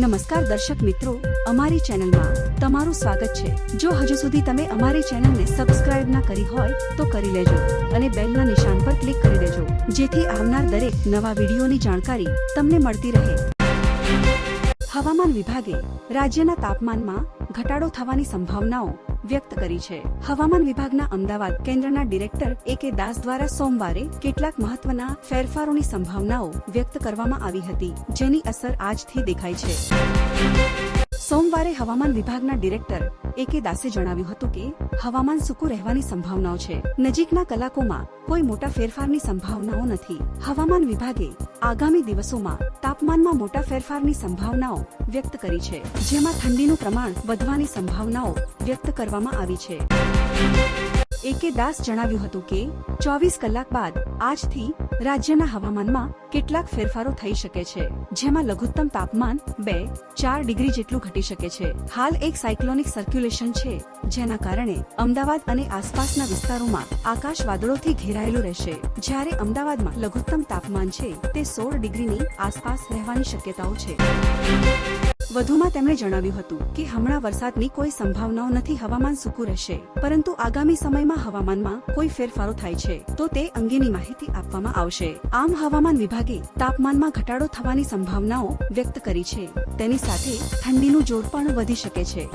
નમસ્કાર દર્શક મિત્રો, અમારી ચેનલમાં તમારું સ્વાગત છે. જો હજુ સુધી તમે અમારી ચેનલને સબસ્ક્રાઇબ ના કરી હોય, તો કરી લેજો અને બેલના નિશાન પર ક્લિક કરી દેજો, જેથી આવનાર દરેક નવા વિડીયોની જાણકારી તમને મળતી રહે. હવામાન વિભાગે રાજ્યના તાપમાનમાં ઘટાડો થવાની સંભાવનાઓ વ્યક્ત કરી છે. હવામાન વિભાગના અમદાવાદ કેન્દ્રના ડિરેક્ટર એ કે દાસ દ્વારા સોમવારે કેટલાક મહત્વના ફેરફારોની સંભાવનાઓ વ્યક્ત કરવામાં આવી હતી, જેની અસર આજથી દેખાય છે. સોમવારે હવામાન વિભાગના ડિરેક્ટર એ કે દાસે જણાવ્યું હતું કે, હવામાન સૂકું રહેવાની સંભાવનાઓ છે. નજીકના કલાકોમાં કોઈ મોટા ફેરફારની સંભાવનાઓ નથી. હવામાન વિભાગે આગામી દિવસોમાં તાપમાનમાં મોટા ફેરફારની સંભાવનાઓ વ્યક્ત કરી છે. જેમાં ઠંડીનું પ્રમાણ વધવાની સંભાવનાઓ વ્યક્ત કરવામાં આવી છે. એકે દાસ જણાવ્યું હતું કે, ચોવીસ કલાક બાદ આજથી રાજ્યના હવામાનમાં કેટલાક ફેરફારો થઈ શકે છે, જેમાં લઘુત્તમ તાપમાન બે, ચાર ડિગ્રી જેટલું ઘટી શકે છે. હાલ એક સાયક્લોનિક સર્ક્યુલેશન છે, જેના કારણે અમદાવાદ અને આસપાસના વિસ્તારોમાં આકાશ વાદળોથી ઘેરાયેલું રહેશે. જ્યારે અમદાવાદમાં લઘુત્તમ તાપમાન છે, તે સોળ ડિગ્રીની આસપાસ રહેવાની શક્યતાઓ છે. વધુમાં તેમણે જણાવ્યું હતું કે હમણાં વરસાદની કોઈ સંભાવનાઓ નથી, હવામાન સૂકું રહેશે. પરંતુ આગામી સમયમાં હવામાનમાં કોઈ ફેરફારો થાય છે, તો તે અંગેની માહિતી આપવામાં આવશે. આમ હવામાન વિભાગે તાપમાનમાં ઘટાડો થવાની સંભાવનાઓ વ્યક્ત કરી છે. તેની સાથે ઠંડીનું જોર પણ વધી શકે છે.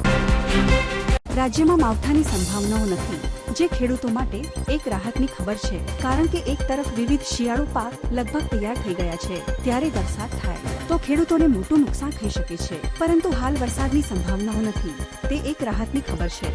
રાજ્યમાં માવઠાની સંભાવનાઓ નથી. જે ખેડૂતો માટે એક રાહતની ખબર છે, કારણ કે એક તરફ વિવિધ શિયાળુ પાક લગભગ તૈયાર થઈ ગયા છે, ત્યારે વરસાદ થાય. તો ખેડૂતોને મોટું નુકસાન થઈ શકે છે, પરંતુ હાલ વરસાદની સંભાવનાઓ નથી. તે એક રાહતની ખબર છે.